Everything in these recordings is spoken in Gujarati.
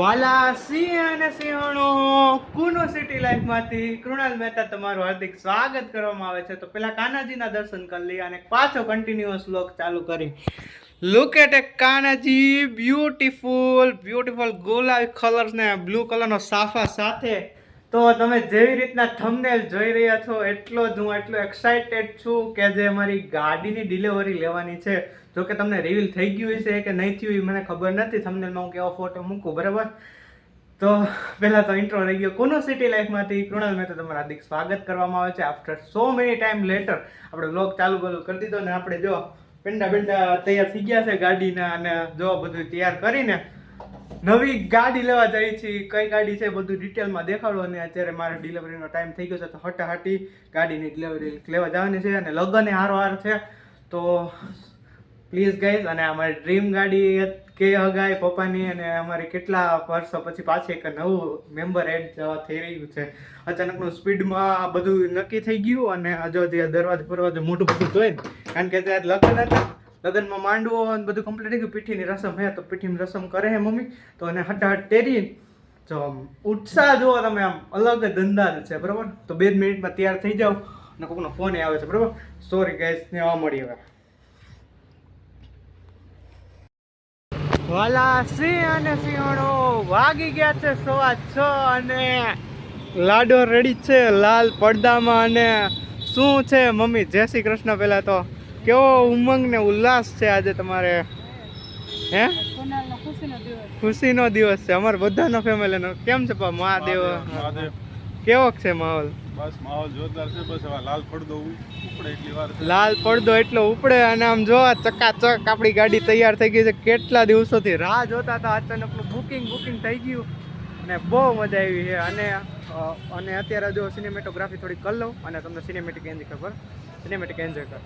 વાલા સિંહ અને સિંહણો, કુનો સિટી લાઈફમાંથી કૃણાલ મહેતા તમારું હાર્દિક સ્વાગત કરવામાં આવે છે. તો પેલા કાનાજીના દર્શન કરી લઈએ અને પાછો કન્ટિન્યુઅસ લોક ચાલુ કરી. Look at a Kanaji beautiful beautiful ગુલાબી કલર્સ ને બ્લુ કલરનો સાફા સાથે તો તમે જેવી રીતના થંબનેલ જોઈ રહ્યા છો, એટલો જ હું એટલો એક્સાઇટેડ છું કે જે અમારી ગાડીની ડિલિવરી લેવાની છે. જો કે તમને રિવીલ થઈ ગયું હશે કે નહીં થયું એ મને ખબર નથી. થંબનેલમાં હું કેવો ફોટો મૂકું, બરાબર? તો પહેલાં તો ઇન્ટ્રો રહી ગયો. કોનો સિટી લાઈફમાંથી કૃણાલ મહેતા તમારું હાર્દિક સ્વાગત કરવામાં આવે છે. After so many time later આપણે વ્લોગ ચાલુ ચાલુ કરી દીધો ને આપણે જો પેંડા પેંડા તૈયાર થઈ ગયા છે ગાડીના અને જો બધું તૈયાર કરીને નવી ગાડી લેવા જઈ છીએ કઈ ગાડી છે બધું ડિટેલમાં દેખાડો અને અત્યારે મારે ડિલિવરીનો ટાઈમ થઈ ગયો છે, તો હટાહટી ગાડીની ડિલિવરી લેવા જવાની છે અને લગ્ન હારો હાર છે. તો પ્લીઝ ગાઈઝ અને અમારી ડ્રીમ ગાડી કે હગાય પપ્પાની અને અમારી કેટલા વર્ષો પછી પાછી એક નવું મેમ્બર એડ જવા થઈ રહ્યું છે. અચાનકનું સ્પીડમાં આ બધું નક્કી થઈ ગયું અને હજુ દરવાજો ફરવાજો મોટું બધું જોઈ કારણ કે ત્યારે લગ્ન હતા. લગ્નમાં માંડવો અને બધું કમ્પ્લીટ થઈ ગયું. પીઠીની રસમ હે, તો પીઠીની રસમ કરે હે મમ્મી. તો એને હટાહટ ટેરી જો ઉત્સાહ જુઓ તમે આમ, અલગ જ અંદાજ છે, બરાબર? તો બે મિનિટમાં તૈયાર થઈ જાઓ અને કોકનો ફોન આવે છે, બરાબર? સોરી ગેસ ને આવા મળી હવે. વાલા સિંહ અને સિંહણો વાગી ગયા છે સવા છ અને લાડો રેડી છે લાલ પડદામાં અને શું છે મમ્મી? જય શ્રી કૃષ્ણ પહેલાં તો. કેવો ઉમંગ ને ઉલ્લાસ છે આજે તમારે? હે? ખુશીનો દિવસ. ખુશીનો દિવસ છે. અમારા બધાનો ફેમિલીનો કેમ છે પા મહાદેવ. કેવો છે માહોલ? બસ માહોલ જોરદાર છે. બસ હવે લાલ પડદો ઉપડે એટલી વાર લાલ પડદો એટલો ઉપડે અને આમ જો આ ચકાચક આપણી ગાડી તૈયાર થઈ ગઈ છે. કેટલા દિવસોથી રાહ જોતા હતા. અચાનકનું બુકિંગ બુકિંગ થઈ ગયું. અને બહુ મજા આવી છે. અને અને અત્યારે જો સિનેમેટોગ્રાફી થોડી કરી લઉં અને તમને સિનેમેટિક એન્જોય ખબર? સિનેમેટિક એન્જોય કરો.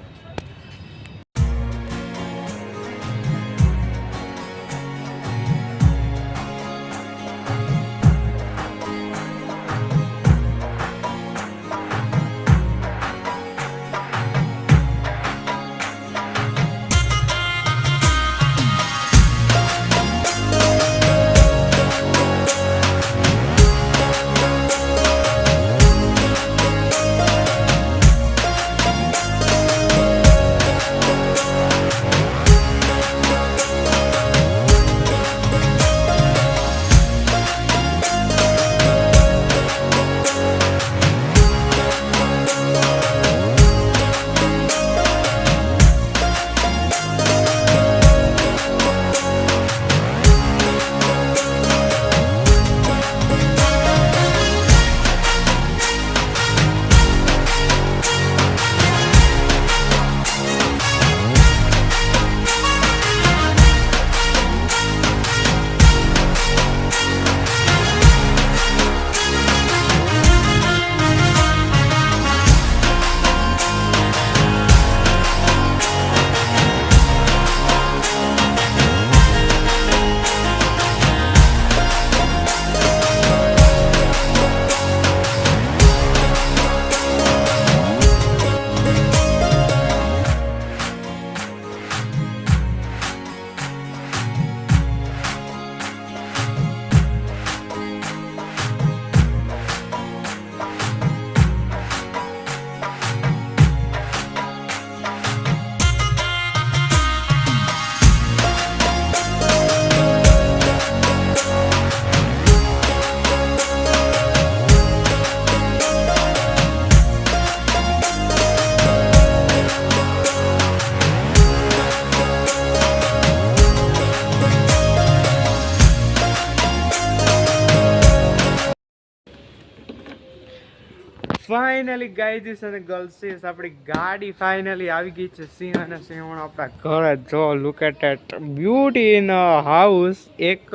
ફાઇનલી ગાઈઝીસ અને ગર્લ્સીસ આપણી ગાડી ફાઇનલી આવી ગઈ છે. સિંહ અને સિંહણ આપણા ઘરે. જો look at at beauty in house એક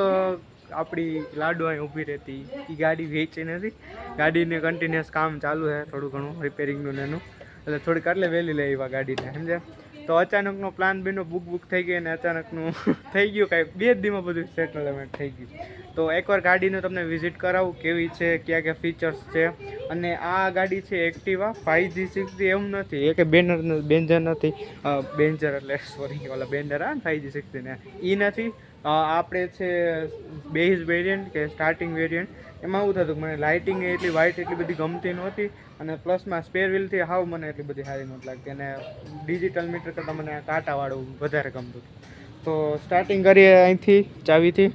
આપણી લાડુ અહીં ઊભી રહેતી. એ ગાડી વેચી નથી. ગાડીને કન્ટિન્યુઅસ કામ ચાલુ છે. થોડું ઘણું રિપેરિંગનું ને એનું. એટલે થોડીક એટલે વહેલી આવ્યા ગાડીને. સમજ્યા? તો અચાનકનો પ્લાન બીનો બુક બુક થઈ ગઈ અને અચાનકનું થઈ ગયું કાંઈ. બે જ દીમાં બધું સેટલમેન્ટ થઈ ગયું. તો એકવાર ગાડીનું તમને વિઝિટ કરાવું, કેવી છે, ક્યાં ક્યાં ફીચર્સ છે. અને આ ગાડી છે એક્ટિવા ફાઈવ જી સિક્સ એવું નથી. એ કે બેનર બેન્જર નથી. બેન્જર એટલે સોરી ઓલા બેન્ડર આ ફાઈવ જી સિક્સ ને. એ નથી. આપણે છે બેઝ વેરિયન્ટ કે સ્ટાર્ટિંગ વેરિયન્ટ એમાં એવું થતું મને લાઇટિંગ એટલી વ્હાઇટ એટલી બધી ગમતી નહોતી અને પ્લસમાં સ્પેર વ્હીલથી હાવ મને એટલી બધી સારી નહોતી લાગતી અને ડિજિટલ મીટર કરતાં મને કાંટાવાળું વધારે ગમતું તો સ્ટાર્ટિંગ કરીએ અહીંથી ચાવીથી.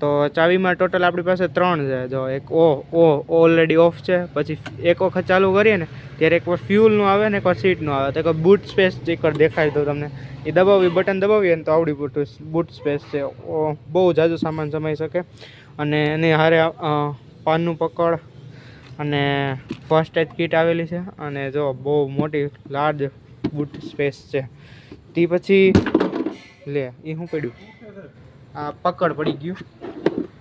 તો ચાવીમાં ટોટલ આપણી પાસે ત્રણ છે. જો એક ઓ ઓ ઓલરેડી ઓફ છે, પછી એક વખત ચાલુ કરીએ ને, ત્યારે એકવાર ફ્યુલનું આવે ને એકવાર સીટનું આવે. તો એક બૂટ સ્પેસ ચેકર દેખાય તો તમને, એ દબાવી બટન દબાવીએ ને તો આવડી બૂટ બૂટ સ્પેસ છે. બહુ જાજો સામાન સમાઈ શકે. અને એની હારે પાનનું પકડ અને ફર્સ્ટ એડ કીટ આવેલી છે. અને જો બહુ મોટી લાર્જ બૂટ સ્પેસ છે. તે પછી, લે એ શું પડ્યું? આ પકડ પડી ગયું.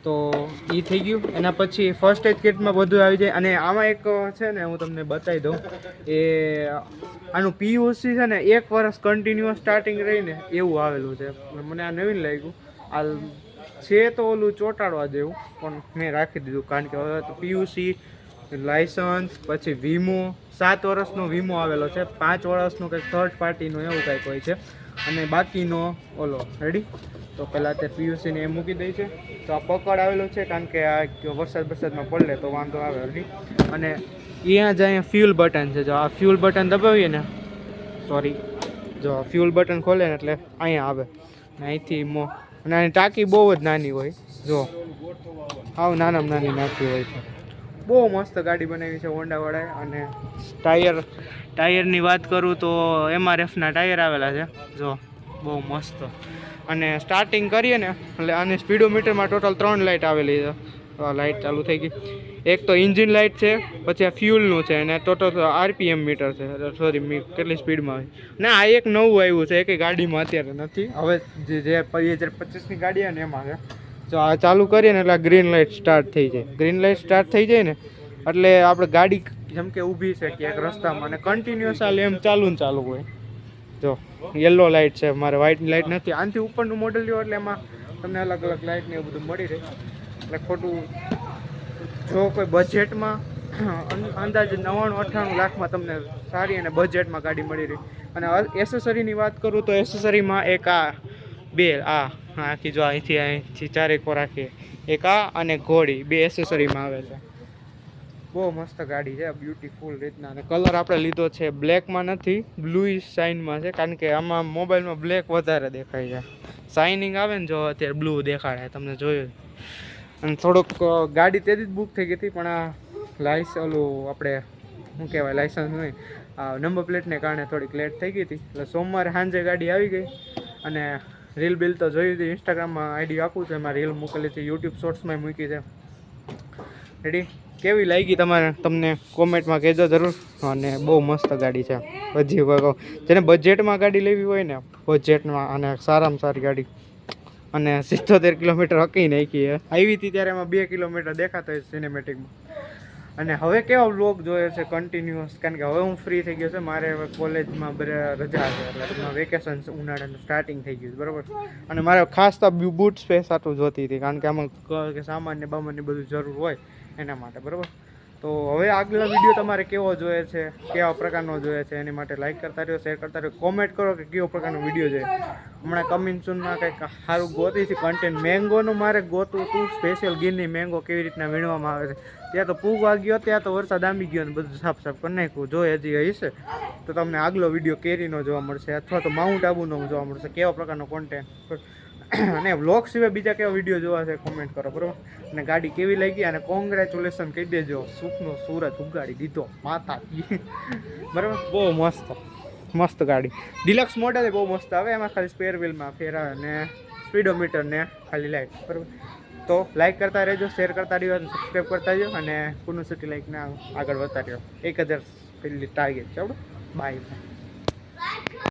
તો એ થઈ ગયું. એના પછી ફર્સ્ટ એડ કિટમાં બધું આવી જાય. અને આમાં એક છે ને, હું તમને બતાવી દઉં. એ, આનું પીયુસી છે ને, એક વર્ષ કન્ટિન્યુઅસ સ્ટાર્ટિંગ રહીને એવું આવેલું છે. મને આ નવીન લાગ્યું. આ છે તો ઓલું ચોંટાડવા જેવું, પણ મેં રાખી દીધું. કારણ કે હવે તો પીયુસી લાયસન્સ પછી વીમો. સાત વર્ષનો વીમો આવેલો છે. પાંચ વર્ષનો કંઈક થર્ડ પાર્ટીનું એવું કંઈક હોય છે. અને બાકીનો, ઓલો રેડી તો પહેલાં તે પીયુસીને એ મૂકી દઈ છે. તો આ પકડ આવેલો છે, કારણ કે આ વરસાદ વરસાદમાં પડે તો વાંધો આવે રેડી અને અહીંયા જ અહીંયા ફ્યુલ બટન છે. જો આ ફ્યુલ બટન દબાવીએ ને સોરી જો ફ્યુલ બટન ખોલે ને એટલે અહીંયા આવે. ને અહીંથી મો અને આની ટાંકી બહુ જ નાની હોય. જો હાવ નાનામાં નાની નાખી હોય છે. બહુ મસ્ત ગાડી બનાવી છે હોન્ડાવાળાએ અને ટાયર, ટાયરની વાત કરું તો એમઆરએફના ટાયર આવેલા છે. જો, બહુ મસ્ત. અને સ્ટાર્ટિંગ કરીએ ને, એટલે આની સ્પીડોમીટરમાં ટોટલ ત્રણ લાઇટ આવેલી છે. લાઇટ ચાલુ થઈ ગઈ. એક તો ઇન્જિન લાઇટ છે, પછી આ ફ્યુલનું છે, અને ટોટલ આરપીએમ મીટર છે. સોરી કેટલી સ્પીડમાં આવે ના, આ એક નવું આવ્યું છે, એક ગાડીમાં અત્યારે નથી. હવે જે બે હજાર પચીસની ગાડી ને એમાં છે. જો આ ચાલુ કરીએ ને એટલે આ ગ્રીન લાઇટ સ્ટાર્ટ થઈ જાય. ગ્રીન લાઇટ સ્ટાર્ટ થઈ જાય ને એટલે આપણે ગાડી જેમ કે ઊભી છે ક્યાંક રસ્તામાં અને કન્ટિન્યુઅસ આ લેમ્પ ચાલુ ને ચાલુ હોય. જો યલો લાઇટ છે મારે વ્હાઇટ લાઇટ નથી. આનાથી ઉપરનું મોડલ લ્યો એટલે એમાં તમને અલગ અલગ લાઇટ ને એવું બધું મળી રહે. એટલે ખોટું, જો કોઈ બજેટમાં અંદાજે નવ્વાણું અઠ્ઠાણું લાખમાં તમને સારી અને બજેટમાં ગાડી મળી રહી. અને એસેસરીની વાત કરું તો એસેસરીમાં એક આ, બે, આ આખી જો અહીંથી અહીંથી ચારેક રાખીએ એક આ અને ઘોડી, બે એસેસરીમાં આવે છે. બહુ મસ્ત ગાડી છે બ્યુટીફુલ રીતના. અને કલર આપણે લીધો છે બ્લેકમાં નથી બ્લુઇશ શાઇનમાં છે, કારણ કે આમાં મોબાઈલમાં બ્લેક વધારે દેખાય છે. શાઇનિંગ આવે ને જો અત્યારે બ્લુ દેખાડે, તમને જોયું અને થોડુંક ગાડી તેથી જ બુક થઈ ગઈ હતી, પણ આ લાઇસ ઓલું આપણે, શું કહેવાય લાઇસન્સ નહીં, આ નંબર પ્લેટને કારણે થોડીક લેટ થઈ ગઈ હતી. એટલે સોમવારે સાંજે ગાડી આવી ગઈ અને રીલ બિલ તો જોઈ હતી ઇન્સ્ટાગ્રામમાં આઈડી આપું છું. એમાં રીલ મૂકેલી છે. યુટ્યુબ શોર્ટ્સમાં મૂકી છે. રેડી કેવી લાગી તમારે? તમને કોમેન્ટમાં કહેજો જરૂર. અને બહુ મસ્ત ગાડી છે. હજી વગો જેને બજેટમાં ગાડી લેવી હોય ને બજેટમાં અને સારામાં સારી ગાડી. અને સિત્તોતેર કિલોમીટર હકી નાખી આવી હતી ત્યારે એમાં બે કિલોમીટર દેખાતા હોય સિનેમેટિકમાં અને હવે કેવા વ્લોગ જોઈએ છે કન્ટિન્યુઅસ કારણ કે હવે હું ફ્રી થઈ ગયો છે. મારે હવે કોલેજમાં રજા છે. એટલે વેકેશન ઉનાળાનું સ્ટાર્ટિંગ થઈ ગયું છે. બરાબર? અને મારે ખાસ તો બૂટ સ્પેસ આટલું જોતી હતી. કારણ કે આમાં ક- કે સામાન ને બધું જરૂર હોય એના માટે. બરાબર? તો હવે આગલો વીડિયો તમારે કેવો જોઈએ છે, કેવા પ્રકારનો જોઈએ છે, એની માટે લાઇક કરતા રહ્યો શેર કરતા રહ્યો કોમેન્ટ કરો કે કેવો પ્રકારનો વીડિયો જોઈએ. હમણાં કમિંગ સુનમાં કંઈક સારું ગોતી છે કન્ટેન્ટ મેંગોનું મારે ગોતું હતું સ્પેશિયલ ગીરની મેંગો કેવી રીતના વીણવામાં આવે છે. ત્યાં તો પૂગ વાગ્યો, ત્યાં તો વરસાદ આંબી ગયો ને બધું સાફ સાફ કરી નાખ્યું. જો હજી હશે તો તમને આગલો વીડિયો કેરીનો જોવા મળશે અથવા તો માઉન્ટ આબુનો જોવા મળશે. કેવા પ્રકારનો કોન્ટેન્ટ અને વ્લોગ સિવાય બીજા કેવા વીડિયો જોવા છે કોમેન્ટ કરો, બરાબર? અને ગાડી કેવી લાગી? અને કોંગ્રેચ્યુલેશન કહી દેજો. સુખનો સુરત ઉગાડી દીધો. માતા બરાબર? બહુ મસ્ત. મસ્ત ગાડી. ડિલક્સ મોડલ બહુ મસ્ત આવે. એમાં ખાલી સ્પેર વ્હીલમાં ફેરા અને સ્પીડોમીટર ને ખાલી લાઈટ બરાબર? તો લાઈક કરતા રહેજો શેર કરતા રહ્યો સબસ્ક્રાઈબ કરતા રહ્યો, અને કુનું સિટી લાઈકને આગળ વધતા રહ્યો. એક હજાર પેલી ટાર્ગેટ ચાલો બાય બાય